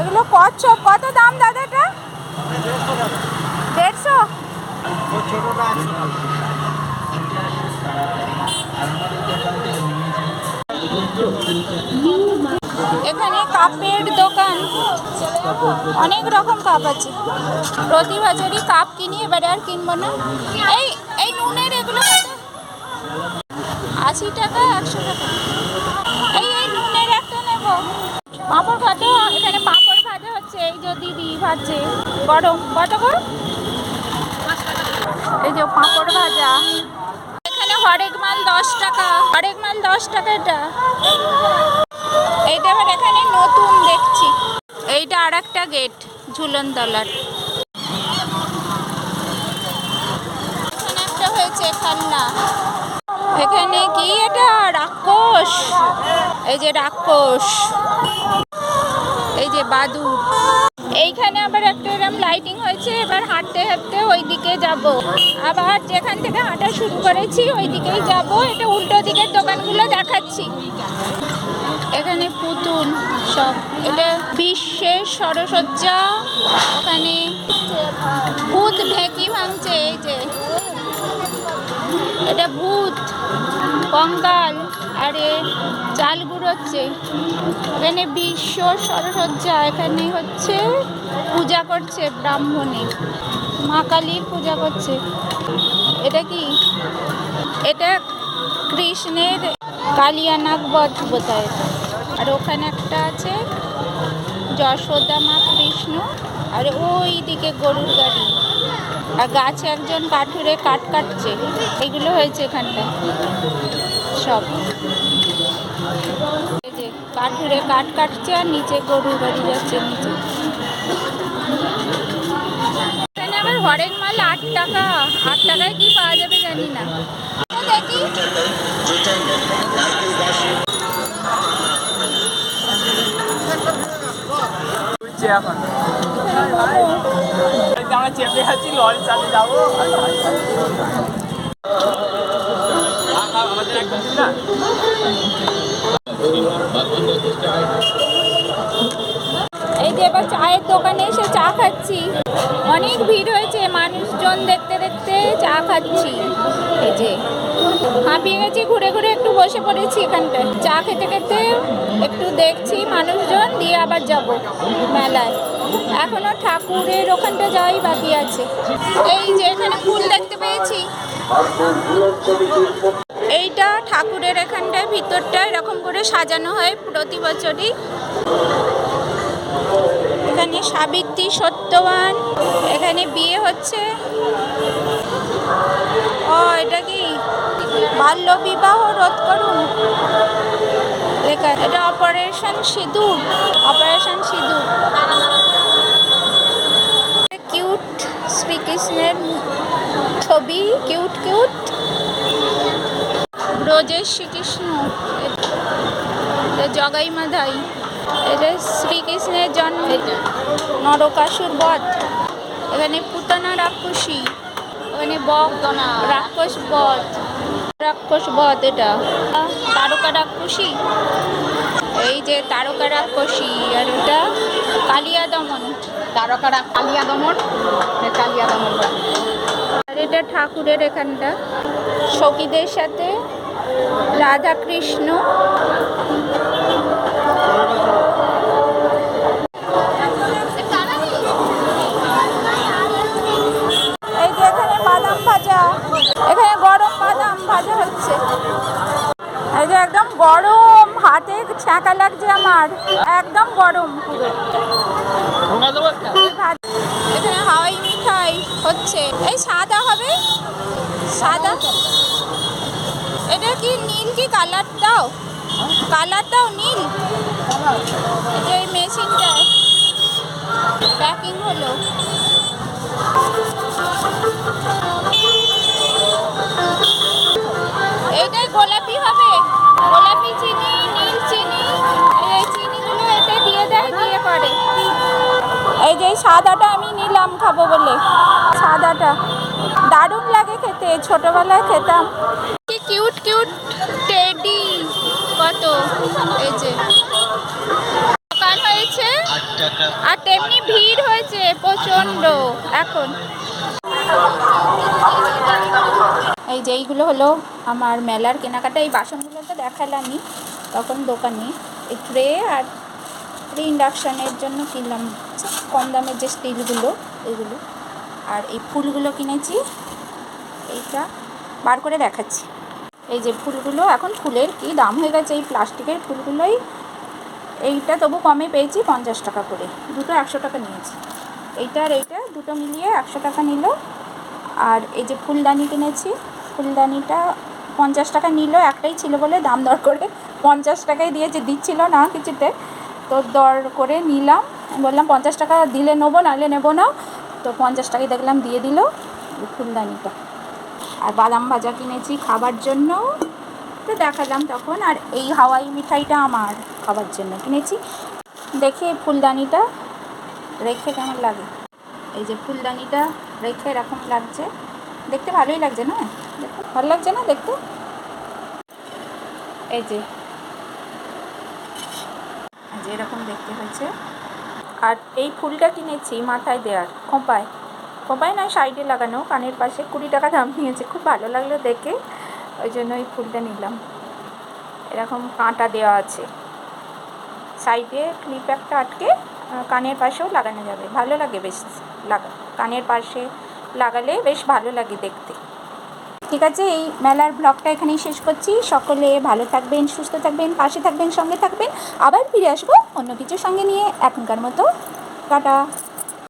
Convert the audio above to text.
এগুলো কচ্ছপ, কত দাম দাদা এটা? দেড়শো? এখানে কাপের দোকান। অনেক রকম কাপ আছে। প্রতি বছরই কাপ কিনি, এবারে আর কিনবো না। এই এই নুনের এগুলো আশি টাকা, একশো টাকা এই এই নুনের একটা নেব পাঁপড় কত এখানে পাঁপড় ভাজা হচ্ছে, এই যে দিদি ভাজছে। গরম কত গো? এই যে পাঁপড় ভাজা। এখানে হরেক মাল দশ টাকা, হরেক মাল দশ টাকা এটা। এইটা আবার এখানে নতুন দেখছি। এইটা আর একটা গেট ঝুলন একটা হয়েছে এখানে কি এটা? রাক্ষস। এই যে রাক্ষস। বাদুর এইখানে আবার একটা এরকম লাইটিং হয়েছে, এবার হাঁটতে হাঁটতে ওই দিকে যাব। আবার যেখান থেকে হাঁটা শুরু করেছি ওই দিকেই যাব। এটা উল্টো দিকের দোকানগুলো দেখাচ্ছি। এখানে পুতুল সব। এটা বিশ্বের সরসজ্জা। ওখানে ভূত ঢেকি ভাঙছে, এই যে। এটা ভূত, কঙ্কাল। আরে, চাল গুঁড়োচ্ছে। এখানে বিশ্ব সরসজ্জা, এখানে হচ্ছে পূজা করছে ব্রাহ্মণে। মা কালীর পূজা করছে। এটা কি? এটা কৃষ্ণের কালিয়ানাগ বধ বোধহয় আর ওখানে একটা আছে যশোদা মা কৃষ্ণ, আর ওই দিকে গরুর গাড়ি। আর গাছে একজন কাঠুরে কাঠ কাটছে। এগুলো হয়েছে এখানটা সব। কাঠুরে কাঠ কাটছে আর নিচে গরুর গাড়ি যাচ্ছে নিচে। এখানে আবার হরেক মাল আট টাকা। আট টাকায় কি পাওয়া যাবে জানি না। দেখি এখন। আমরা চেপে আছি লরি চালে যাব। এই যে এবার চায়ের দোকানে এসে চা খাচ্ছি। অনেক ভিড় হয়েছে, মানুষজন দেখতে দেখতে চা খাচ্ছি। এই যে হাঁপিয়ে গেছি, ঘুরে ঘুরে একটু বসে পড়েছি এখানটায়। চা খেতে খেতে একটু দেখছি মানুষজন, দিয়ে আবার যাব মেলায়। এখনও ঠাকুরের ওখানটা যাওয়াই বাকি আছে। এই যে এখানে ফুল দেখতে পেয়েছি। এইটা ঠাকুরের এখানটায় ভিতরটা এরকম করে সাজানো হয় প্রতি বছরই। এখানে সাবিত্রী সত্যবান, এখানে বিয়ে হচ্ছে। ও, এটা কি? বাল্য বিবাহ রোধ অপারেশন সিঁদুর অপারেশন সিঁদুর কিউট শ্রীকৃষ্ণের ছবি কিউট কিউট ব্রজের শ্রীকৃষ্ণ জগাই মাধাই এটা শ্রীকৃষ্ণের জন্ম নরকাসুর বধ এখানে পুতনা রাক্ষসী এখানে বক রাক্ষস বধ। রাক্ষস বধ এটা। তারকা রাক্ষসী। এই যে তারকা রাক্ষসী আর ওটা কালিয়া দমন। তারকারা কালিয়া দমন? কালিয়া দমন আর এটা ঠাকুরের এখানটা। সখীদের সাথে রাধা কৃষ্ণ লাগছে আমার একদম গরম এখানে হাওয়াই মিঠাই হচ্ছে। এই সাদা হবে? সাদা? এটা কি নীল কি কালারটাও কালারটাও নীল। এই যে এই মেশিনটায় প্যাকিং হলো। এইটাই গোলাপি হবে। গোলাপি এই যে সাদাটা আমি নিলাম খাব বলে। সাদাটা। দারুণ লাগে খেতে ছোটবেলায় খেতাম। কি কিউট কিউট টেডি কত? এই যে। দোকান হয়েছে। আর তেমনি ভিড় হয়েছে প্রচণ্ড এখন। এই যে এইগুলো হলো আমার মেলার কেনাকাটা। এই বাসনগুলো তো দেখালামই তখন দোকানে। এই ট্রে আর ট্রে ইন্ডাকশানের জন্য কিনলাম কম দামের যে স্টিলগুলো, এগুলো। আর এই ফুলগুলো কিনেছি, এইটা বার করে দেখাচ্ছি। এই যে ফুলগুলো এখন ফুলের কি দাম হয়ে গেছে, এই প্লাস্টিকের ফুলগুলোই। এইটা তবু কমে পেয়েছি পঞ্চাশ টাকা করে, দুটো একশো টাকা নিয়েছি। এইটা আর এইটা দুটো মিলিয়ে একশো টাকা নিল। আর এই যে ফুলদানি কিনেছি, ফুলদানিটা পঞ্চাশ টাকা নিল, একটাই ছিল বলে দাম দর করে পঞ্চাশ টাকাই দিয়েছে, দিচ্ছিল না কিছুতে। তো দর করে নিলাম। বললাম, পঞ্চাশ টাকা দিলে নেব, নাহলে নেব না। তো পঞ্চাশ টাকাই দেখলাম দিয়ে দিল ফুলদানিটা। আর বাদাম ভাজা কিনেছি খাবার জন্য। তো দেখালাম তখন, আর এই হাওয়াই মিঠাইটা আমার খাবার জন্য কিনেছি। দেখি ফুলদানিটা রেখে কেমন লাগে? এই যে ফুলদানিটা রেখে এরকম লাগছে। দেখতে ভালোই লাগছে, না? ভালো লাগছে না দেখতে? এই যে এরকম দেখতে হয়েছে। আর এই ফুলটা কিনেছি মাথায় দেওয়ার খোঁপায়। খোঁপায় নয়, সাইডে লাগানো, কানের পাশে কুড়ি টাকা দাম নিয়েছে। খুব ভালো লাগল দেখে, ওই জন্য ওই ফুলটা নিলাম। এরকম কাঁটা দেওয়া আছে। সাইডে ক্লিপ একটা আটকে কানের পাশেও লাগানো যাবে। ভালো লাগে বেশ লাগা, কানের পাশে লাগালে বেশ ভালো লাগে দেখতে। ঠিক আছে, এই মেলার ব্লগটা এখানেই শেষ করছি। সকলে ভালো থাকবেন, সুস্থ থাকবেন, পাশে থাকবেন, সঙ্গে থাকবেন। আবার ফিরে আসব অন্য কিছুর সঙ্গে নিয়ে এখনকার মতো। টাটা।